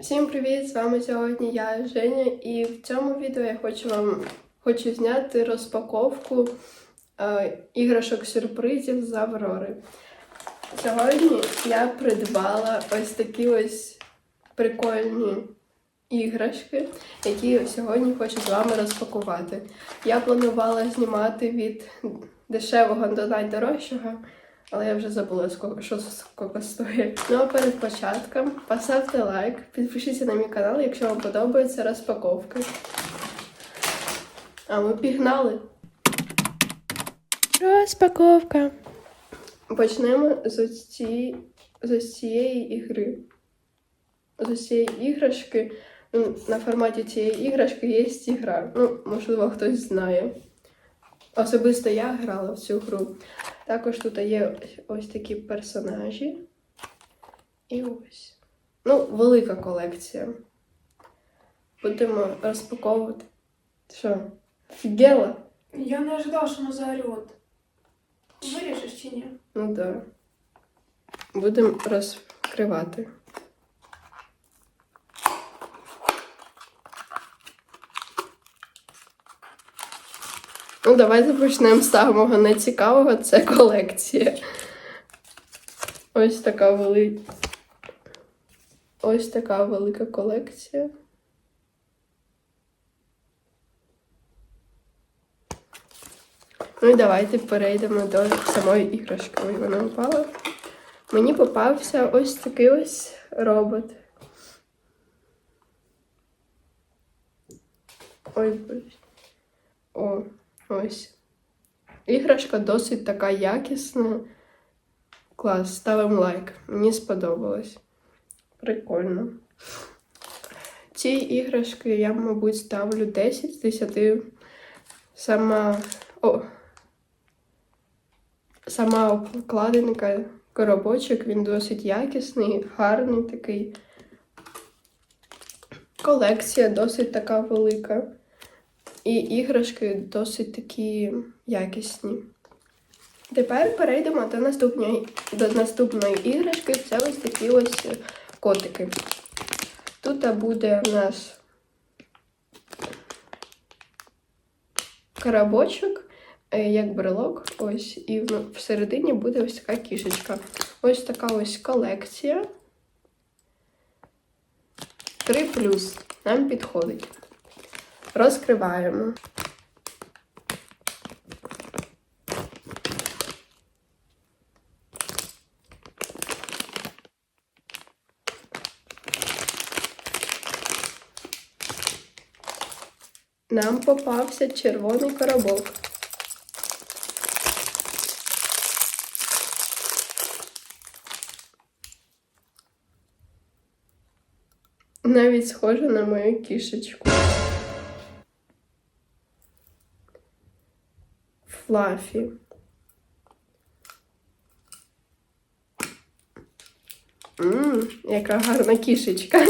Всім привіт! З вами сьогодні я Женя, і в цьому відео я хочу вам хочу зняти розпаковку е, іграшок сюрпризів з Аврори. Сьогодні я придбала ось такі ось прикольні іграшки, які сьогодні хочу з вами розпакувати. Я планувала знімати від дешевого до найдорожчого. Але я вже забула, що скільки стоїть. Ну а перед початком поставте лайк, підпишіться на мій канал, якщо вам подобається розпаковка. А ми пігнали. Розпаковка. Почнемо з ось цієї, з ось цієї ігри. З ось цієї іграшки. Ну, На форматі цієї іграшки є ігра. Ну, можливо, хтось знає. Особисто я грала в цю гру. Також тут є ось, такі персонажі. І ось. Ну, велика колекція. Будемо розпаковувати. Що? Офігела? Я не ожидал, что она заорет. Вырежешь чи ні? Ну так. Да. Будемо розкривати. Ну, давайте почнемо з самого нецікавого. Це колекція. Ось така велика. Ось така велика колекція. Ну і давайте перейдемо до самої іграшки. Ой, вона впала. Мені попався ось такий ось робот. Ой, боже. О, ось. Іграшка досить така якісна. Клас, ставимо лайк. Мені сподобалось. Прикольно. Ці іграшки я, мабуть, ставлю 10 з 10. Сама. О, сама обкладинка коробочок, він досить якісний, гарний такий. Колекція досить така велика. І іграшки досить такі якісні. Тепер перейдемо до наступної, до наступної іграшки. Це ось такі ось котики. Тут буде в нас коробочок, е, як брелок, ось, і всередині буде ось така кішечка. Ось така ось колекція. 3 плюс. Нам підходить. Розкриваємо. Нам попався червоний коробок. Навіть схоже на мою кішечку. Флафі. Ммм, яка гарна кішечка.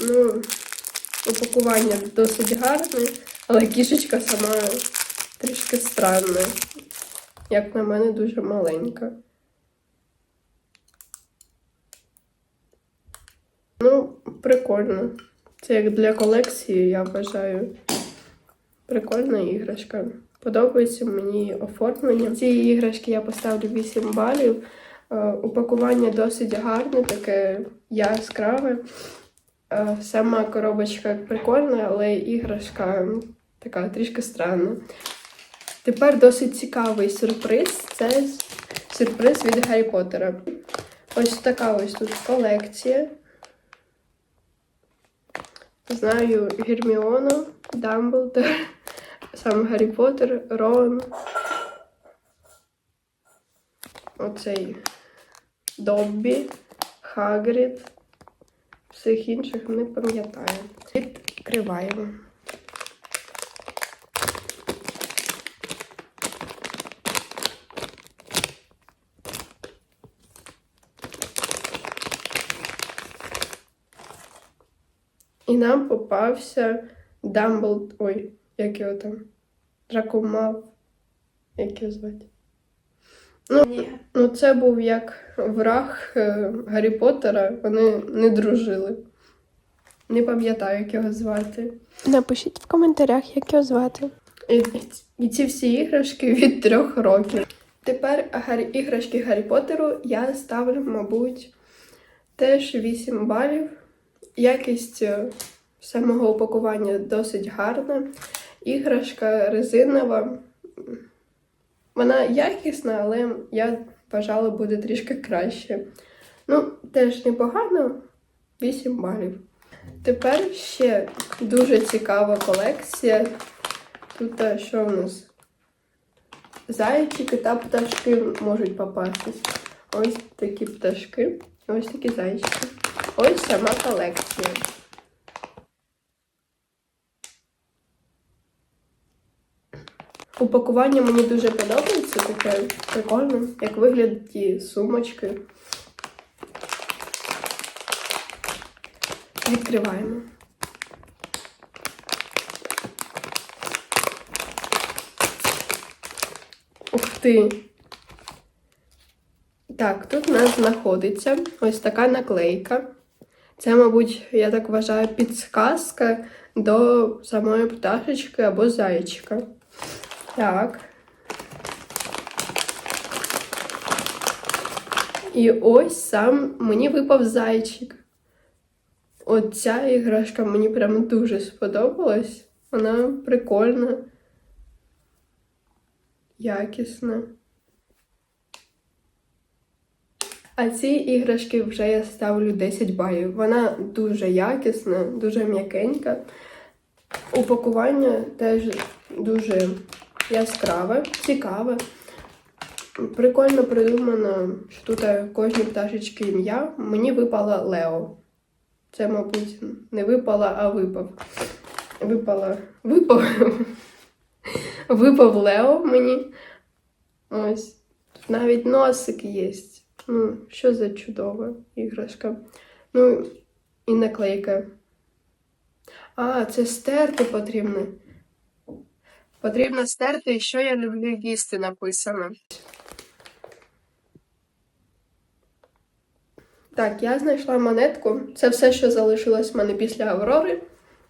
Ну, упакування досить гарне, але кішечка сама трішки странна. Як на мене, дуже маленька. Ну, прикольно. Це як для колекції, я вважаю. Прикольна іграшка. Подобається мені оформлення. Цієї іграшки я поставлю 8 балів. Е, Упакування досить гарне, таке яскраве. Е, Сама коробочка прикольна, але іграшка така трішки странна. Тепер досить цікавий сюрприз. Це сюрприз від Гаррі Поттера. Ось така ось тут колекція. Знаю Герміону, Дамблдор, сам Гаррі Поттер, Рон. Оцей Доббі, Хагрід. Всіх інших не пам'ятаю. Відкриваємо. І нам попався Дамблд... Ой, як його там? Дракомав. Як його звати? Ну, Ні. Ну, це був як враг е, Гаррі Поттера. Вони не дружили. Не пам'ятаю, як його звати. Напишіть в коментарях, як його звати. І, і ці всі іграшки від трьох років. Тепер Гаррі, іграшки Гаррі Поттеру я ставлю, мабуть, теж 8 балів. Якість е, самого упакування досить гарна. Іграшка резинова. Вона якісна, але я вважала, буде трішки краще. Ну, теж непогано, 8 балів. Тепер ще дуже цікава колекція. Тут е, що у нас? Зайчики та пташки можуть попастись. Ось такі пташки, ось такі зайчики. Ось сама колекція. Упакування мені дуже подобається, таке прикольне, як вигляд ті сумочки. Відкриваємо. Ух ти! Так, тут у нас знаходиться ось така наклейка. Це, мабуть, я так вважаю, підсказка до самої пташечки або зайчика. Так. І ось сам мені випав зайчик. Оця іграшка мені прямо дуже сподобалась. Вона прикольна, якісна. А ці іграшки вже я ставлю 10 балів. Вона дуже якісна, дуже м'якенька. Упакування теж дуже яскраве, цікаве. Прикольно придумано, що тут кожній пташечки ім'я. Мені випала Лео. Це, мабуть, не випала, а випав. Випала. Випав. Випав Лео мені. Ось. Тут навіть носик є. Ну, що за чудова іграшка. Ну, і наклейка. А, це стерти потрібно. Потрібно стерти, що я люблю їсти написано. Так, я знайшла монетку. Це все, що залишилось в мене після Аврори.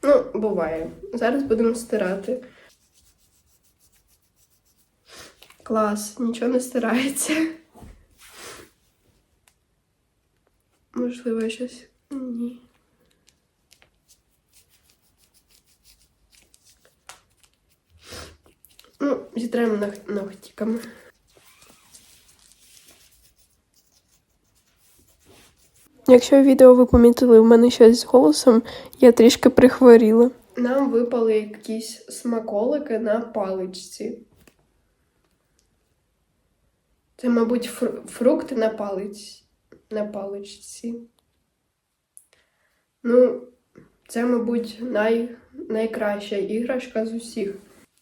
Ну, буває. Зараз будемо стирати. Клас, нічого не стирається. Можливо, щось. Ні. Ну, зітремо ног- ногтиками. Якщо відео ви помітили в мене щось з голосом, я трішки прихворіла. Нам випали якісь смаколики на паличці. Це, мабуть, фру- фрукти на палиць... на паличці. Ну, це, мабуть, най... найкраща іграшка з усіх.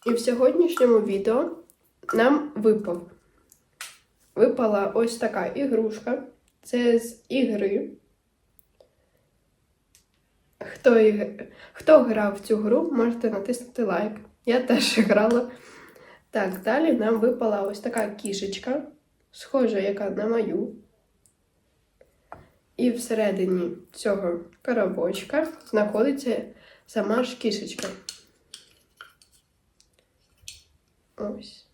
І в сьогоднішньому відео нам випав. Випала ось така ігрушка. Це з ігри. Хто, Хто грав в цю гру, можете натиснути лайк. Я теж грала. Так, далі нам випала ось така кішечка, схожа, яка на мою. І всередині цього коробочка знаходиться сама ж кішечка. Ось.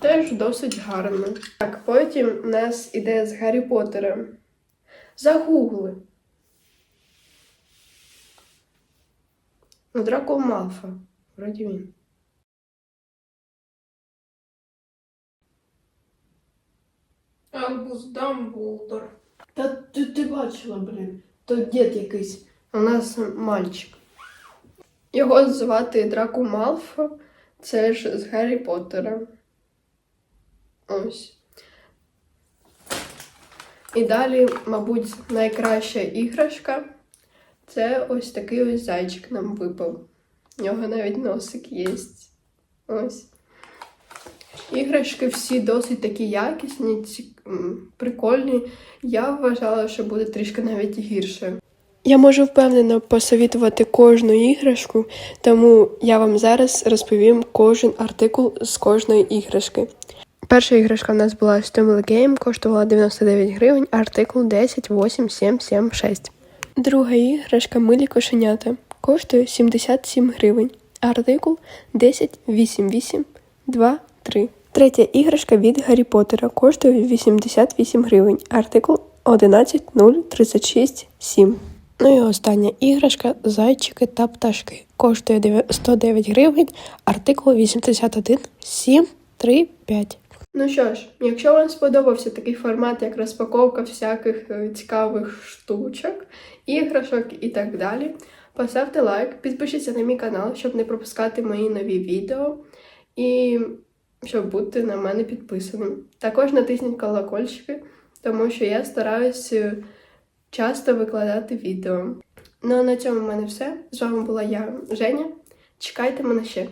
Теж досить гарно. Так, потім у нас іде з Гаррі Поттера. Загугли. Ну, Драко Малфа. Вроді він. Албус Дамблдор. Та ти, ти бачила, блін. То дід якийсь. У нас мальчик. Його звати Драко Малфа. Це ж з Гаррі Поттера. Ось. І далі, мабуть, найкраща іграшка це ось такий ось зайчик нам випав. У нього навіть носик є. Ось. Іграшки всі досить такі якісні, прикольні. Я вважала, що буде трішки навіть гірше. Я можу впевнено посовітувати кожну іграшку, тому я вам зараз розповім кожен артикул з кожної іграшки. Перша іграшка в нас була Stumble Game, коштувала 99 гривень, артикул 10 8 7 7 6. Друга іграшка Милі кошенята коштує 77 гривень, артикул 10 8 8 2 3. Третя іграшка від Гаррі Поттера коштує 88 гривень, артикул 11 0 36 7. Ну і остання іграшка Зайчики та пташки коштує 109 гривень, артикул 81 7 3 5. Ну що ж, якщо вам сподобався такий формат, як розпаковка всяких е, цікавих штучок, іграшок і так далі, поставте лайк, підпишіться на мій канал, щоб не пропускати мої нові відео і щоб бути на мене підписаним. Також натисніть колокольчики, тому що я стараюсь е, часто викладати відео. Ну а на цьому в мене все. З вами була я, Женя. Чекайте мене ще.